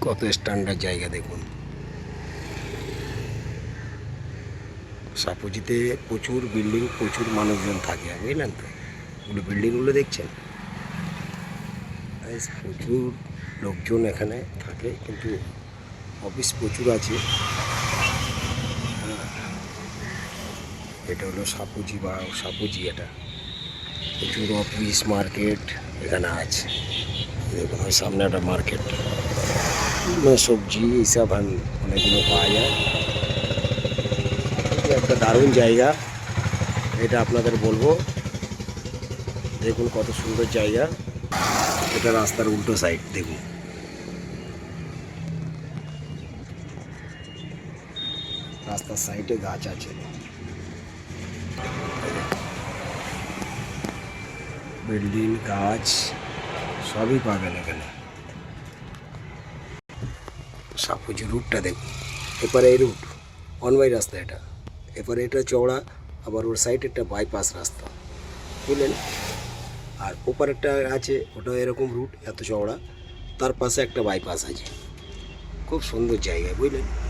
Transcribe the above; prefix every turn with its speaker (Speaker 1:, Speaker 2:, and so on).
Speaker 1: কত স্ট্যান্ডার্ড জায়গা দেখুন। সাপুজিতে প্রচুর বিল্ডিং প্রচুর মানুষজন থাকে, বুঝলেন তো? ওগুলো বিল্ডিংগুলো দেখছেন? প্রচুর লোকজন এখানে থাকে, কিন্তু অফিস প্রচুর আছে। হ্যাঁ। এটা হলো সাপুজি বা সাপুজি এটা প্রচুর অফিস মার্কেট এখানে আছে। দেখুন ওই সামনে একটা মার্কেট সবজি এইসব আন- অনেকগুলো পাওয়া যায় এটা একটা দারুণ জায়গা এটা আপনাদের বলব দেখুন কত সুন্দর জায়গা এটা রাস্তার উল্টো সাইড দেখুন রাস্তার সাইডে গাছ আছে বিল্ডিং গাছ সবই পাবেন এখানে। সাপুজি রুটটা দেখুন। এপারে এই রুট ওয়ান বাই রাস্তা এটা। এপারে এটা চওড়া, আবার ওর সাইডে একটা বাইপাস রাস্তা। বুঝলেন? আর ওপারেরটা আছে ওটা এরকম রুট, এত চওড়া। তার পাশে একটা বাইপাস আছে। খুব সুন্দর জায়গা, বুঝলেন?